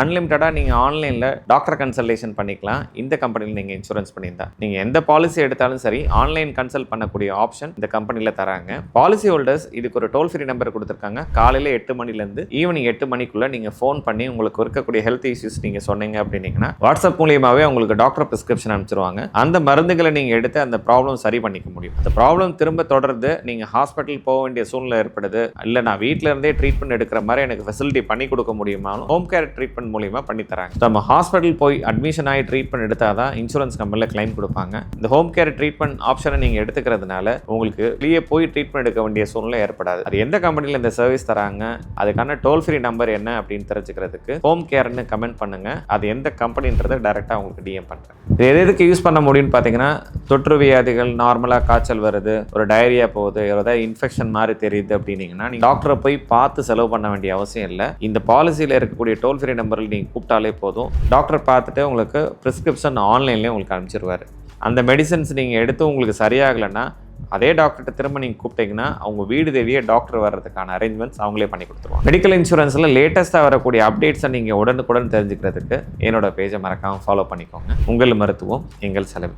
அன்லிமிட்டடாக நீங்கள் ஆன்லைனில் doctor consultation பண்ணிக்கலாம். இந்த கம்பெனியில் நீங்கள் இன்சூரன்ஸ் பண்ணியிருந்தா. நீங்கள் எந்த பாலிசி எடுத்தாலும் சரி ஆன்லைன் கன்சல்ட் பண்ணக்கூடிய ஆப்ஷன் இந்த கம்பெனியில் தராங்க. பாலிசி ஹோல்டர்ஸ் இதுக்கு ஒரு டோல் ஃப்ரீ நம்பர் கொடுத்துருக்காங்க. காலையில் எட்டு மணிலேருந்து ஈவினிங் எட்டு மணிக்குள்ளே நீங்கள் ஃபோன் பண்ணி உங்களுக்கு இருக்கக்கூடிய ஹெல்த் இஷ்யூஸ் நீங்கள் சொன்னீங்க அப்படின்னீங்கன்னா வாட்ஸ்அப் மூலியமாகவே உங்களுக்கு டாக்டர் ப்ரிஸ்கிரிப்ஷன் அனுப்பிச்சிருவாங்க. அந்த மருந்துகளை நீங்கள் எடுத்து அந்த ப்ராப்ளம் சரி பண்ணிக்க முடியும். அந்த ப்ராப்ளம் திரும்ப தொடர்ந்து நீங்கள் ஹாஸ்பிட்டல் போக வேண்டிய சூழ்நிலை ஏற்படுது. இல்லை நான் வீட்டிலேருந்தே ட்ரீட்மெண்ட் எடுக்கிற மாதிரி எனக்கு ஃபெசிலிட்டி பண்ணி கொடுக்க முடியுமா ஹோம் கேர் ட்ரீட்மெண்ட் மூலியமா பண்ணி தராங்க நம்ம ஹாஸ்பிட்டல் போய் அட்மிஷன் ஆகி ட்ரீட்மெண்ட் எடுத்தால் தான் இன்சூரன்ஸ் கம்பெனியில் கிளைம் கொடுப்பாங்க. இந்த ஹோம் கேர் ட்ரீட்மெண்ட் ஆப்ஷனை நீங்கள் எடுத்துக்கிறதுனால உங்களுக்கு வெளியே போய் ட்ரீட்மெண்ட் எடுக்க வேண்டிய சூழ்நிலை ஏற்படாது. அது எந்த கம்பெனியில் இந்த சர்வீஸ் தராங்க அதுக்கான டோல் ஃப்ரீ நம்பர் என்ன அப்படின்னு தெரிஞ்சுக்கிறதுக்கு ஹோம் கேர்னு கமெண்ட் பண்ணுங்க. அது எந்த கம்பெனின்றதை டேரெக்டாக உங்களுக்கு டிஎம் பண்ணுறேன் எது எதுக்கு யூஸ் பண்ண முடியும்னு பார்த்தீங்கன்னா தொற்று வியாதிகள் நார்மலாக காய்ச்சல் வருது ஒரு டயரியா போகுது ஏதாவது இன்ஃபெக்ஷன் மாதிரி தெரியுது அப்படின்னீங்கன்னா நீங்கள் டாக்டரை போய் பார்த்து செலவு பண்ண வேண்டிய அவசியம் இல்லை. இந்த பாலிசியில் இருக்கக்கூடிய டோல் ஃப்ரீ நம்பரில் நீங்கள் கூப்பிட்டாலே போதும். டாக்டர் பார்த்துட்டு உங்களுக்கு ப்ரிஸ்கிரிப்ஷன் ஆன்லைன்லேயே உங்களுக்கு அனுப்பிச்சிருவாரு. அந்த மெடிசன்ஸ் நீங்கள் எடுத்து உங்களுக்கு சரியாகலைன்னா அதே டாக்டர்கிட்ட திரும்ப நீங்கள் கூப்பிட்டீங்கன்னா அவங்க வீடு தேடியே டாக்டர் வர்றதுக்கான அரேஞ்ச்மெண்ட்ஸ் அவங்களே பண்ணி கொடுத்துருவாங்க. மெடிக்கல் இன்சூரன்ஸில் லேட்டஸ்ட்டாக வரக்கூடிய அப்டேட்ஸை நீங்கள் உடனுக்குடன் தெரிஞ்சுக்கிறதுக்கு என்னோட பேஜை மறக்காமல் ஃபாலோ பண்ணிக்கோங்க. உங்கள் மருத்துவம் எங்கள் செலவு.